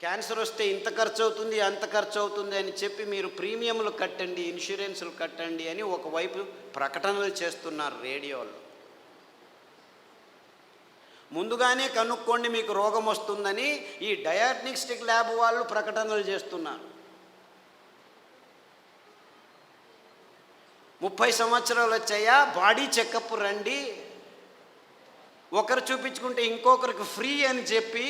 Cancer వస్తే ఇంత ఖర్చు అవుతుంది అంత ఖర్చు అవుతుంది అని చెప్పి మీరు ప్రీమియంలు కట్టండి ఇన్సూరెన్సులు కట్టండి అని ఒకవైపు ప్రకటనలు చేస్తున్నారు రేడియోలో. ముందుగానే కనుక్కోండి మీకు రోగం వస్తుందని ఈ డయాగ్నిస్టిక్ ల్యాబ్ వాళ్ళు ప్రకటనలు చేస్తున్నారు. ముప్పై సంవత్సరాలు వచ్చాయా బాడీ చెకప్ రండి. ఒకరు చూపించుకుంటే ఇంకొకరికి ఫ్రీ అని చెప్పి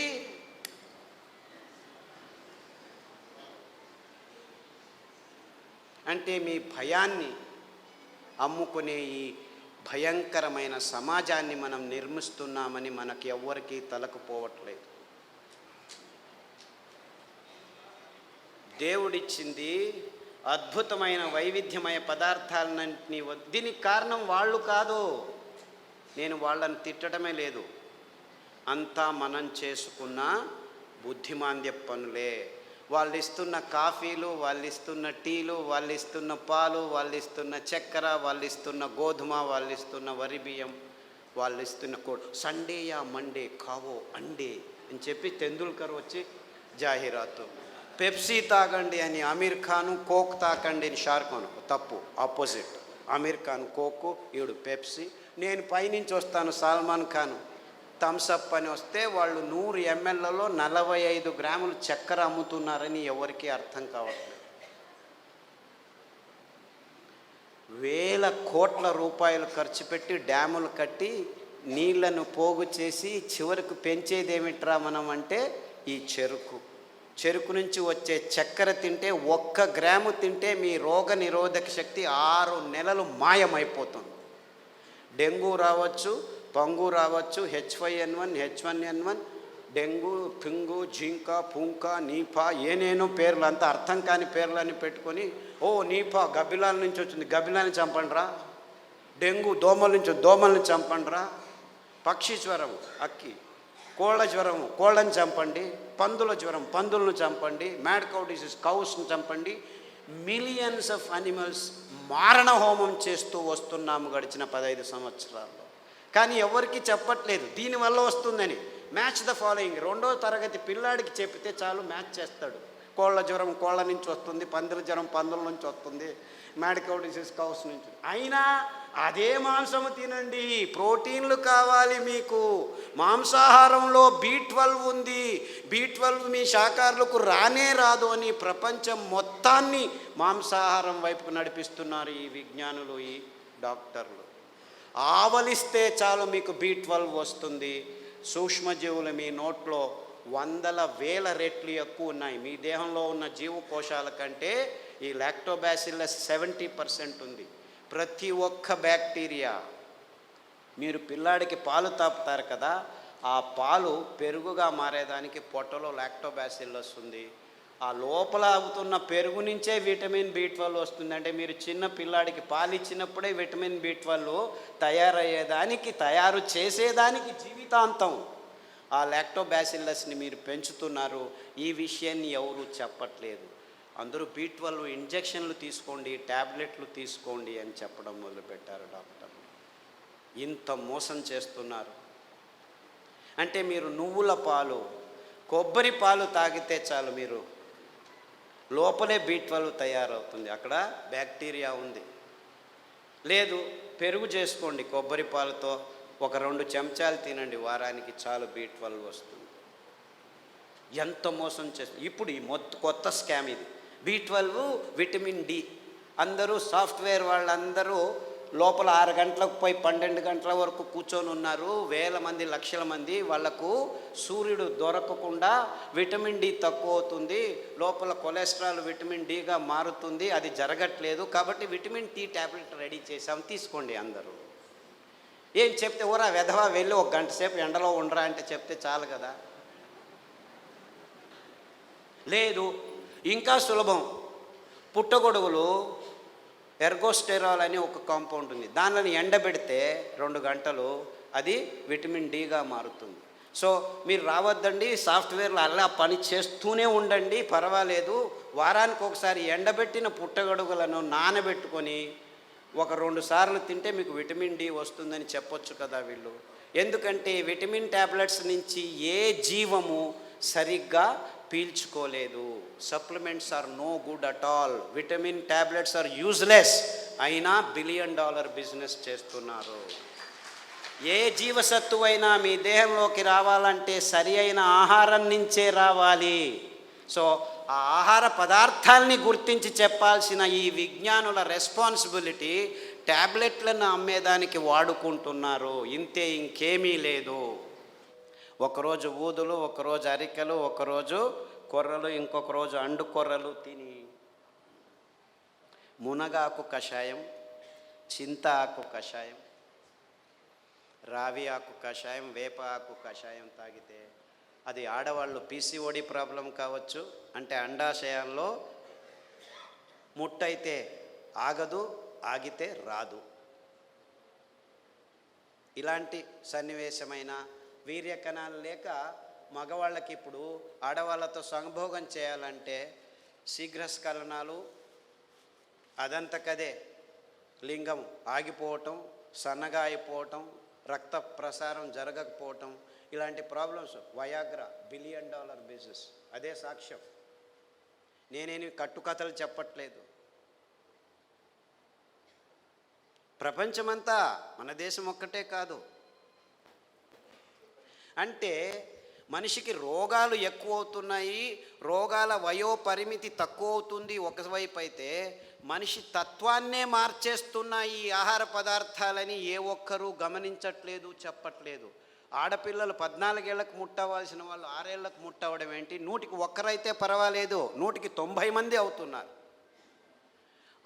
అంటే మీ భయాన్ని అమ్ముకునే ఈ భయంకరమైన సమాజాన్ని మనం నిర్మిస్తున్నామని మనకి ఎవ్వరికీ తలకుపోవట్లేదు. దేవుడిచ్చింది అద్భుతమైన వైవిధ్యమయ పదార్థాలన్నింటినీ దీనికి కారణం వాళ్ళు కాదు. నేను వాళ్ళని తిట్టడమే లేదు. అంతా మనం చేసుకున్న బుద్ధిమాంద్య పనులే. వాళ్ళు ఇస్తున్న కాఫీలు వాళ్ళు ఇస్తున్న టీలు వాళ్ళు ఇస్తున్న పాలు వాళ్ళు ఇస్తున్న చక్కెర వాళ్ళు ఇస్తున్న గోధుమ వాళ్ళు ఇస్తున్న వరి బియ్యం వాళ్ళు ఇస్తున్న కో సండేయా మండే కావో అండే అని చెప్పి తెందుల్కర్ వచ్చి జాహీరాతు. పెప్సీ తాగండి అని అమీర్ ఖాను కోక్ తాకండి అని షార్ఖాన్ తప్పు ఆపోజిట్. అమీర్ ఖాన్ కోక్ ఈడు పెప్సీ. నేను పైనుంచి వస్తాను సల్మాన్ ఖాన్. థమ్సప్ అని వస్తే వాళ్ళు నూరు ఎంఎల్లలో నలభై ఐదు గ్రాములు చక్కెర అమ్ముతున్నారని ఎవరికీ అర్థం కావట్లేదు. వేల కోట్ల రూపాయలు ఖర్చు పెట్టి డ్యాములు కట్టి నీళ్ళను పోగు చేసి చివరికి పెంచేదేమిట్రా మనం అంటే ఈ చెరుకు. చెరుకు నుంచి వచ్చే చక్కెర తింటే ఒక్క గ్రాము తింటే మీ రోగ నిరోధక శక్తి ఆరు నెలలు మాయమైపోతుంది. డెంగ్యూ రావచ్చు పంగు రావచ్చు H five N one H one N one dengue పింగు జింక పుంక నీపా ఏనేనో పేర్లు అంతా అర్థం కాని పేర్లని పెట్టుకొని ఓ నీపా గబిలాల నుంచి వచ్చింది గబిలాన్ని చంపండిరా. డెంగ్యూ దోమల నుంచి దోమల్ని చంపండిరా. పక్షి జ్వరం అక్కి. కోళ్ళ జ్వరం కోళ్ళని చంపండి. పందుల జ్వరం పందులను చంపండి. మ్యాడ్ కౌ డిసీజ్ కౌస్ని చంపండి. మిలియన్స్ ఆఫ్ అనిమల్స్ మారణ హోమం చేస్తూ వస్తున్నాము గడిచిన పదహైదు సంవత్సరాల్లో. కానీ ఎవరికి చెప్పట్లేదు. దీనివల్ల వస్తుందని. మ్యాచ్ ద ఫాలోయింగ్ రెండో తరగతి పిల్లాడికి చెప్తే చాలు మ్యాచ్ చేస్తాడు. కోళ్ళ జ్వరం కోళ్ళ నుంచి వస్తుంది పందుల జ్వరం పందుల నుంచి వస్తుంది మెడికల్ డిసీజ్ కౌస్ నుంచి. అయినా అదే మాంసము తినండి. ప్రోటీన్లు కావాలి మీకు. మాంసాహారంలో బీ ట్వెల్వ్ ఉంది. బీ ట్వెల్వ్ మీ శాకారులకు రానే రాదు అని ప్రపంచం మొత్తాన్ని మాంసాహారం వైపుకు నడిపిస్తున్నారు ఈ విజ్ఞానులు ఈ డాక్టర్లు. ఆవలిస్తే చాలు మీకు బీ ట్వెల్వ్ వస్తుంది. సూక్ష్మజీవులు మీ నోట్లో వందల వేల రెట్లు ఎక్కువ ఉన్నాయి. మీ దేహంలో ఉన్న జీవకోశాల కంటే ఈ లాక్టోబాసిల్లస్ సెవెంటీ పర్సెంట్ ఉంది. ప్రతి ఒక్క బ్యాక్టీరియా మీరు పిల్లాడికి పాలు తాపుతారు కదా ఆ పాలు పెరుగుగా మారేదానికి పొట్టలో లాక్టోబాసిల్లస్ ఉంది ఆ లోపల అవుతున్న పెరుగు నుంచే విటమిన్ బి ట్వెల్వ్ వస్తుంది. అంటే మీరు చిన్న పిల్లాడికి పాలు ఇచ్చినప్పుడే విటమిన్ బి ట్వెల్వ్ తయారయ్యేదానికి తయారు చేసేదానికి జీవితాంతం ఆ లాక్టోబ్యాసిల్లస్ని మీరు పెంచుతున్నారు. ఈ విషయాన్ని ఎవరు చెప్పట్లేదు. అందరూ బి ట్వెల్వ్ ఇంజెక్షన్లు తీసుకోండి ట్యాబ్లెట్లు తీసుకోండి అని చెప్పడం మొదలుపెట్టారు డాక్టర్లు ఇంత మోసం చేస్తున్నారు. అంటే మీరు నువ్వుల పాలు కొబ్బరి పాలు తాగితే చాలు మీరు లోపలే బీ ట్వెల్వ్ తయారవుతుంది. అక్కడ బ్యాక్టీరియా ఉంది. లేదు పెరుగు చేసుకోండి కొబ్బరి పాలతో. ఒక రెండు చెంచాలు తినండి వారానికి చాలు బీ ట్వెల్వ్ వస్తుంది. ఎంత మోసం చేస్తుంది ఇప్పుడు ఈ మొత్త కొత్త స్కామ్ ఇది. B twelve vitamin D. అందరూ సాఫ్ట్వేర్ వాళ్ళందరూ లోపల ఆరు గంటలకు పోయి పన్నెండు గంటల వరకు కూర్చొని ఉన్నారు. వేల మంది లక్షల మంది వాళ్ళకు సూర్యుడు దొరకకుండా విటమిన్ డి తక్కువ అవుతుంది. లోపల కొలెస్ట్రాల్ విటమిన్ డిగా మారుతుంది. అది జరగట్లేదు. కాబట్టి విటమిన్ టీ ట్యాబ్లెట్ రెడీ చేసాం తీసుకోండి అందరూ. ఏం చెప్తే ఊరా వెధవా వెళ్ళి ఒక గంట సేపు ఎండలో ఉండరా అంటే చెప్తే చాలు కదా. లేదు. ఇంకా సులభం. పుట్టగొడుగులు ఎర్గోస్టెరాల్ అని ఒక కాంపౌండ్ ఉంది. దానిని ఎండబెడితే రెండు గంటలు అది విటమిన్ డిగా మారుతుంది. సో మీరు రావద్దండి సాఫ్ట్వేర్లో అలా పని చేస్తూనే ఉండండి పర్వాలేదు. వారానికి ఒకసారి ఎండబెట్టిన పుట్టగొడుగులను నానబెట్టుకొని ఒక రెండు సార్లు తింటే మీకు విటమిన్ డి వస్తుందని చెప్పొచ్చు కదా వీళ్ళు. ఎందుకంటే విటమిన్ ట్యాబ్లెట్స్ నుంచి ఏ జీవము సరిగ్గా పీల్చుకోలేదు. Supplements are no good at all vitamin tablets are useless అయినా బిలియన్ డాలర్ బిజినెస్ చేస్తున్నారు. ఏ జీవసత్తువైనా మీ దేహంలోకి రావాలంటే సరి అయిన ఆహారం నుంచే రావాలి. సో ఆ ఆహార పదార్థాలని గుర్తించి చెప్పాల్సిన ఈ విజ్ఞానుల రెస్పాన్సిబిలిటీ ట్యాబ్లెట్లను అమ్మేదానికి వాడుకుంటున్నారు. ఇంతే ఇంకేమీ లేదు. ఒకరోజు ఊదులు ఒకరోజు అరికెలు ఒకరోజు కొర్రలు ఇంకొక రోజు అండు కొర్రలు తిని. మునగాకు కషాయం చింత ఆకు కషాయం రావి ఆకు కషాయం వేప ఆకు కషాయం తాగితే అది ఆడవాళ్ళు పీసీఓడి ప్రాబ్లం కావచ్చు. అంటే అండాశయాల్లో ముట్టయితే ఆగదు ఆగితే రాదు. ఇలాంటి సన్నివేశమైన వీర్యకణాలు లేక మగవాళ్ళకి ఇప్పుడు ఆడవాళ్ళతో సంభోగం చేయాలంటే శీఘ్రస్ఖలనాలు అదంతకదే లింగం ఆగిపోవటం సన్నగా అయిపోవటం రక్త ప్రసారం జరగకపోవటం ఇలాంటి problems Viagra billion dollar business అదే సాక్ష్యం. నేనేమి కట్టుకథలు చెప్పట్లేదు. ప్రపంచమంతా మన దేశం ఒక్కటే కాదు. అంటే మనిషికి రోగాలు ఎక్కువ అవుతున్నాయి రోగాల వయో పరిమితి తక్కువ అవుతుంది ఒకవైపు అయితే మనిషి తత్వాన్నే మార్చేస్తున్న ఈ ఆహార పదార్థాలని ఏ ఒక్కరూ గమనించట్లేదు చెప్పట్లేదు. ఆడపిల్లలు పద్నాలుగేళ్ళకు ముట్టవలసిన వాళ్ళు ఆరేళ్ళకు ముట్టవడం ఏంటి? నూటికి ఒక్కరైతే పర్వాలేదు నూటికి తొంభై మంది అవుతున్నారు.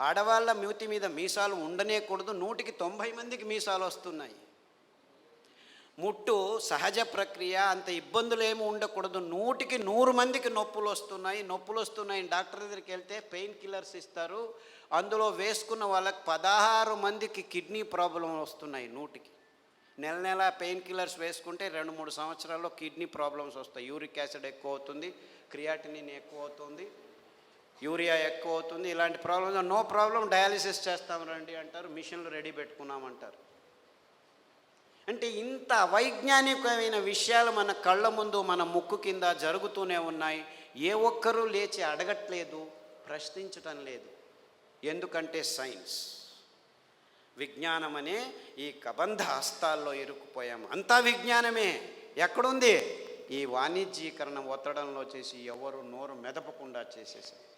ఆడవాళ్ళ మ్యూతి మీద మీసాలు ఉండనేకూడదు నూటికి తొంభై మందికి మీసాలు వస్తున్నాయి. ముట్టు సహజ ప్రక్రియ అంత ఇబ్బందులు ఏమి ఉండకూడదు. నూటికి నూరు మందికి నొప్పులు వస్తున్నాయి. నొప్పులు వస్తున్నాయి డాక్టర్ దగ్గరికి వెళ్తే పెయిన్ కిల్లర్స్ ఇస్తారు. అందులో వేసుకున్న వాళ్ళకి పదహారు మందికి కిడ్నీ ప్రాబ్లం వస్తున్నాయి నూటికి. నెల నెల పెయిన్ కిల్లర్స్ వేసుకుంటే రెండు మూడు సంవత్సరాల్లో కిడ్నీ ప్రాబ్లమ్స్ వస్తాయి. యూరిక్ యాసిడ్ ఎక్కువ అవుతుంది క్రియాటినిన్ ఎక్కువ అవుతుంది యూరియా ఎక్కువ అవుతుంది. ఇలాంటి ప్రాబ్లమ్స్ నో ప్రాబ్లం డయాలిసిస్ చేస్తాం రండి అంటారు. మిషన్లు రెడీ పెట్టుకున్నామంటారు అంటే ఇంత వైజ్ఞానికమైన విషయాలు మన కళ్ళ ముందు మన ముక్కు కింద జరుగుతూనే ఉన్నాయి. ఏ ఒక్కరూ లేచి అడగట్లేదు ప్రశ్నించటం లేదు. ఎందుకంటే సైన్స్. విజ్ఞానం అనే ఈ కబంధ హస్తాల్లో ఇరుక్కుపోయాము. అంతా విజ్ఞానమే. ఎక్కడుంది? ఈ వాణిజ్యీకరణ ఒత్తడంలో చేసి ఎవరు నోరు మెదపకుండా చేసేసారు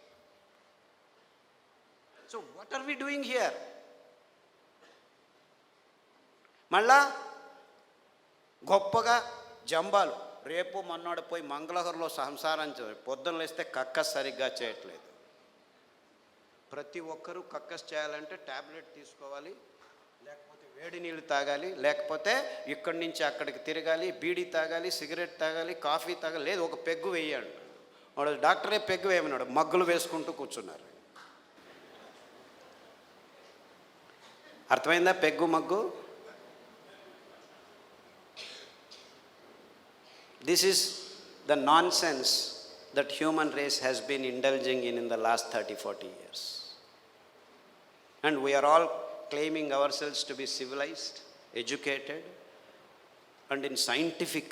so what are we doing here మళ్ళా గొప్పగా జంబాలు. రేపు మొన్నడు పోయి మంగళహరంలో సంసారం పొద్దున లేస్తే కక్కస్ సరిగ్గా చేయట్లేదు. ప్రతి ఒక్కరూ కక్కస్ చేయాలంటే ట్యాబ్లెట్ తీసుకోవాలి లేకపోతే వేడి నీళ్ళు తాగాలి లేకపోతే ఇక్కడి నుంచి అక్కడికి తిరగాలి బీడీ తాగాలి సిగరెట్ తాగాలి కాఫీ తాగాలి లేదు ఒక పెగ్గు వేయండి. వాడు డాక్టరే పెగ్గు వేయమన్నాడు మగ్గులు వేసుకుంటూ కూర్చున్నారు. అర్థమైందా? Peg mug? This is the nonsense that human race has been indulging in in the last 30 40 years. And we are all claiming ourselves to be civilized, educated, and in scientific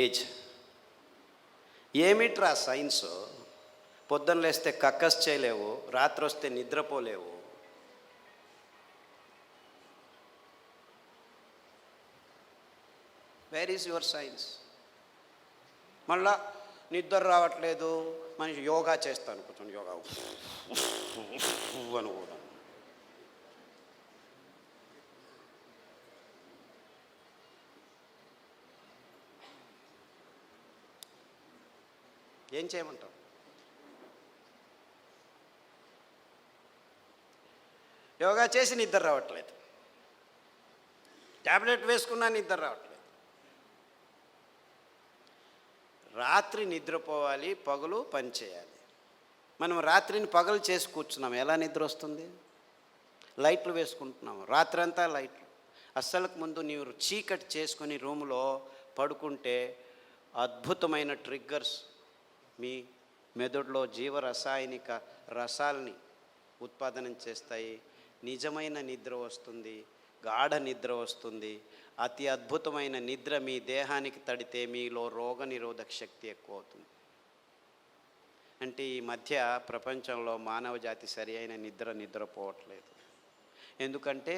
age. ఏమిట్రా science పొద్దున్న లేస్తే కక్కస్ చేయలేవు రాత్రి వస్తే నిద్రపోలేవు where is your science మళ్ళా నిద్ర రావట్లేదు మనిషి యోగా చేస్తాను కూర్చొని యోగా అని కూడా ఏం చేయమంటావు? యోగా చేసి నిద్ర రావట్లేదు. ట్యాబ్లెట్ వేసుకున్నా నిద్ర రావట్లేదు. రాత్రి నిద్రపోవాలి పగలు పనిచేయాలి మనం రాత్రిని పగలు చేసి కూర్చున్నాం. ఎలా నిద్ర వస్తుంది? లైట్లు వేసుకుంటున్నాము రాత్రంతా లైట్లు. అస్సలకు ముందు నీవు చీకటి చేసుకొని రూములో పడుకుంటే అద్భుతమైన ట్రిగ్గర్స్ మీ మెదడులో జీవరసాయనిక రసాల్ని ఉత్పాదనం చేస్తాయి. నిజమైన నిద్ర వస్తుంది. గాఢ నిద్ర వస్తుంది. అతి అద్భుతమైన నిద్ర మీ దేహానికి తడితే మీలో రోగ నిరోధక శక్తి ఎక్కువ అవుతుంది అంటే ఈ మధ్య ప్రపంచంలో మానవ జాతి సరి అయిన నిద్ర నిద్రపోవట్లేదు. ఎందుకంటే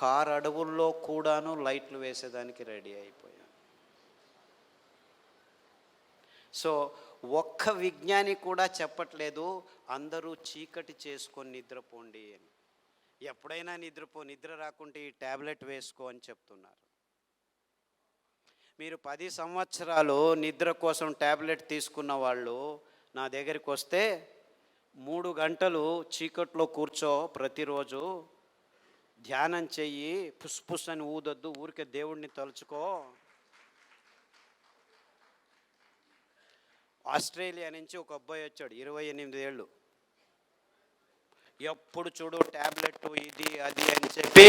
కారు అడవుల్లో కూడాను లైట్లు వేసేదానికి రెడీ అయిపోయాం సో ఒక్క విజ్ఞాని కూడా చెప్పట్లేదు అందరూ చీకటి చేసుకొని నిద్రపోండి అని. ఎప్పుడైనా నిద్రపో నిద్ర రాకుంటే ఈ ట్యాబ్లెట్ వేసుకో అని చెప్తున్నారు. మీరు పది సంవత్సరాలు నిద్ర కోసం ట్యాబ్లెట్ తీసుకున్న వాళ్ళు నా దగ్గరికి వస్తే మూడు గంటలు చీకట్లో కూర్చో ప్రతిరోజు ధ్యానం చెయ్యి పుస్ పుస్ అని ఊదొద్దు ఊరికే దేవుడిని తలుచుకో. ఆస్ట్రేలియా నుంచి ఒక అబ్బాయి వచ్చాడు ఇరవై ఎనిమిది ఏళ్ళు. ఎప్పుడు చూడు ట్యాబ్లెట్ ఇది అది అని చెప్పి.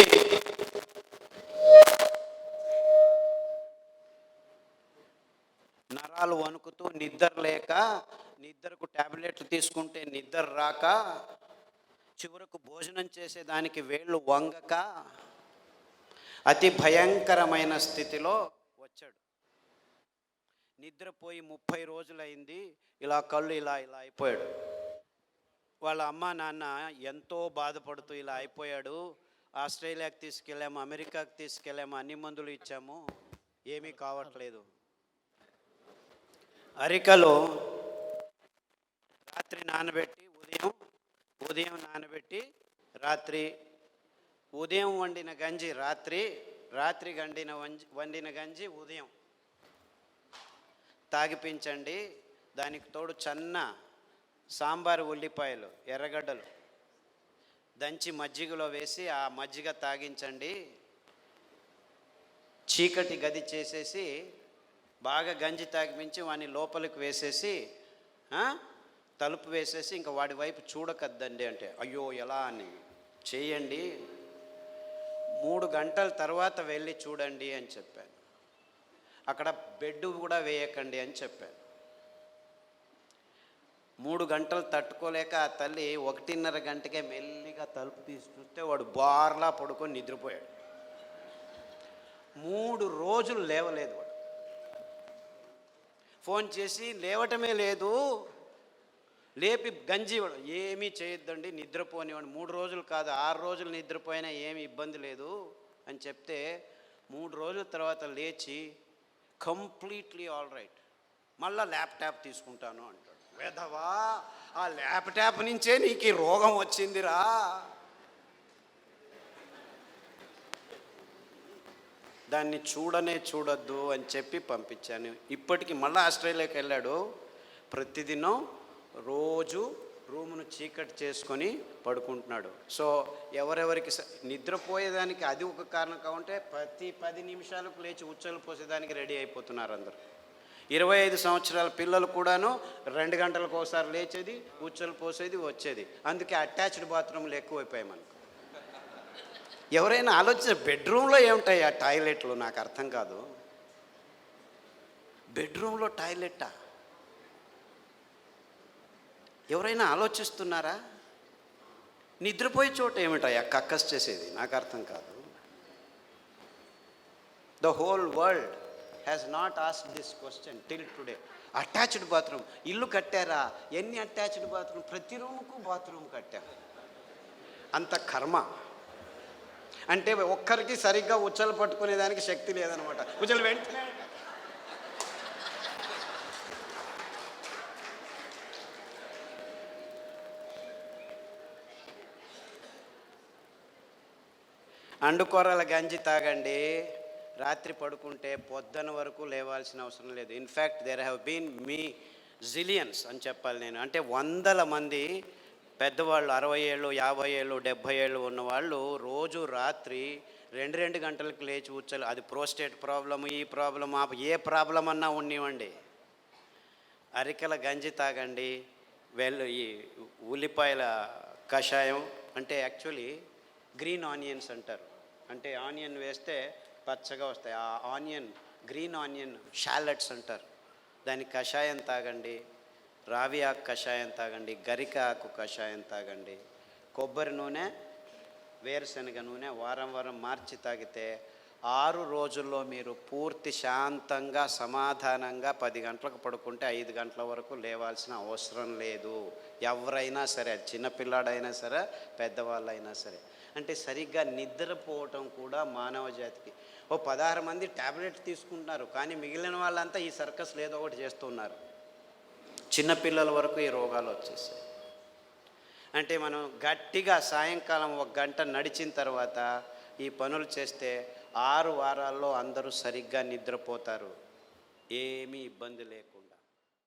నరాలు వణుకుతూ నిద్ర లేక నిద్రకు ట్యాబ్లెట్లు తీసుకుంటే నిద్ర రాక చివరకు భోజనం చేసేదానికి వేళ్ళు వంగక అతి భయంకరమైన స్థితిలో వచ్చాడు. నిద్రపోయి ముప్పై రోజులైంది ఇలా కళ్ళు ఇలా ఇలా అయిపోయాడు. వాళ్ళ అమ్మ నాన్న ఎంతో బాధపడుతూ ఇలా అయిపోయాడు. ఆస్ట్రేలియాకి తీసుకెళ్ళాము అమెరికాకి తీసుకెళ్ళాము అన్ని మందులు ఇచ్చాము. ఏమీ కావట్లేదు. అరికలో రాత్రి నానబెట్టి ఉదయం ఉదయం నానబెట్టి రాత్రి ఉదయం వండిన గంజి రాత్రి రాత్రి గండిన వండిన గంజి ఉదయం. తాగిపించండి. దానికి తోడు చన్న సాంబారు ఉల్లిపాయలు ఎర్రగడ్డలు దంచి మజ్జిగలో వేసి ఆ మజ్జిగ తాగించండి. చీకటి గది చేసేసి బాగా గంజి తాగిపించి వాడిని లోపలికి వేసేసి తలుపు వేసేసి ఇంకా వాడి వైపు చూడకద్దండి అంటే అయ్యో ఎలా అని చేయండి. మూడు గంటల తర్వాత వెళ్ళి చూడండి అని చెప్పాను. అక్కడ బెడ్ కూడా వేయకండి అని చెప్పాను. మూడు గంటలు తట్టుకోలేక ఆ తల్లి ఒకటిన్నర గంటకే మెల్లిగా తలుపు తీసి చూస్తే వాడు బార్లా పడుకొని నిద్రపోయాడు. మూడు రోజులు లేవలేదు వాడు. ఫోన్ చేసి లేవటమే లేదు. లేపి గంజి ఇవ్వడం ఏమీ చేయొద్దండి నిద్రపోనివ్వండి మూడు రోజులు కాదు ఆరు రోజులు నిద్రపోయినా ఏమి ఇబ్బంది లేదు. అని చెప్తే మూడు రోజుల తర్వాత లేచి కంప్లీట్లీ ఆల్ రైట్. మళ్ళా ల్యాప్టాప్ తీసుకుంటాను అంటాడు. వెధవా ఆ ల్యాప్టాప్ నుంచే నీకు ఈ రోగం వచ్చిందిరా. దాన్ని చూడనే చూడొద్దు అని చెప్పి పంపించాను. ఇప్పటికి మళ్ళీ ఆస్ట్రేలియాకి వెళ్ళాడు. ప్రతిదినం రోజు రూమును చీకటి చేసుకొని పడుకుంటున్నాడు. సో ఎవరెవరికి నిద్రపోయేదానికి అది ఒక కారణం కావంటే ప్రతి పది నిమిషాలకు లేచి ఉచ్చలు పోసేదానికి రెడీ అయిపోతున్నారు అందరూ. ఇరవై ఐదు సంవత్సరాల పిల్లలు కూడాను రెండు గంటలకు ఒకసారి లేచేది ఉచ్చలు పోసేది వచ్చేది. అందుకే అటాచ్డ్ బాత్రూమ్లు ఎక్కువైపోయాయి మనకు. ఎవరైనా ఆలోచన బెడ్రూమ్లో ఏముంటాయి ఆ టాయిలెట్లు? నాకు అర్థం కాదు. బెడ్రూమ్లో టాయిలెట్టా? ఎవరైనా ఆలోచిస్తున్నారా? నిద్రపోయే చోట ఏమిటాయి? కక్కస్ చేసేది. నాకు అర్థం కాదు. The whole world has not ask this question till today attached bathroom ఇల్లు కట్టారా ఎన్ని అటాచ్డ్ బాత్రూమ్ ప్రతి రూముకు బాత్రూమ్ కట్టారు అంత కర్మ అంటే ఒక్కరికి సరిగ్గా ఉచ్చలు పట్టుకునేదానికి శక్తి లేదనమాట ఉచ్చలు వెంటనే అండుకూరల గంజి తాగండి రాత్రి పడుకుంటే పొద్దున వరకు లేవాల్సిన అవసరం లేదు. In fact there have been me zillions అని చెప్పాలి నేను. అంటే వందల మంది పెద్దవాళ్ళు అరవై ఏళ్ళు యాభై ఏళ్ళు డెబ్భై ఏళ్ళు ఉన్నవాళ్ళు రోజు రాత్రి రెండు రెండు గంటలకు లేచి కూర్చోాలి అది ప్రోస్టేట్ ప్రాబ్లం ఈ ప్రాబ్లం ఆ ఏ ప్రాబ్లం అన్నా ఉండివ్వండి అరికల గంజి తాగండి. వెల్ ఈ ఉల్లిపాయల కషాయం అంటే యాక్చువల్లీ గ్రీన్ ఆనియన్స్ అంటారు. అంటే ఆనియన్ వేస్తే పచ్చగా వస్తాయి. ఆ ఆనియన్ గ్రీన్ ఆనియన్ షాలెట్స్ అంటారు. దాని కషాయం తాగండి రావి ఆకు కషాయం తాగండి గరిక ఆకు కషాయం తాగండి కొబ్బరి నూనె వేరుశనగ నూనె వారం వారం మార్చి తాగితే ఆరు రోజుల్లో మీరు పూర్తి శాంతంగా సమాధానంగా పది గంటలకు పడుకుంటే ఐదు గంటల వరకు లేవాల్సిన అవసరం లేదు. ఎవరైనా సరే చిన్నపిల్లాడైనా సరే పెద్దవాళ్ళైనా సరే. అంటే సరిగ్గా నిద్రపోవటం కూడా మానవ జాతికి ఓ పదహారు మంది ట్యాబ్లెట్ తీసుకుంటున్నారు కానీ మిగిలిన వాళ్ళంతా ఈ సర్కస్ ఏదో ఒకటి చేస్తున్నారు. చిన్నపిల్లల వరకు ఈ రోగాలు వచ్చేసాయి. అంటే మనం గట్టిగా సాయంకాలం ఒక గంట నడిచిన తర్వాత ఈ పనులు చేస్తే ఆరు వారాల్లో అందరూ సరిగ్గా నిద్రపోతారు. ఏమీ ఇబ్బంది లేకుండా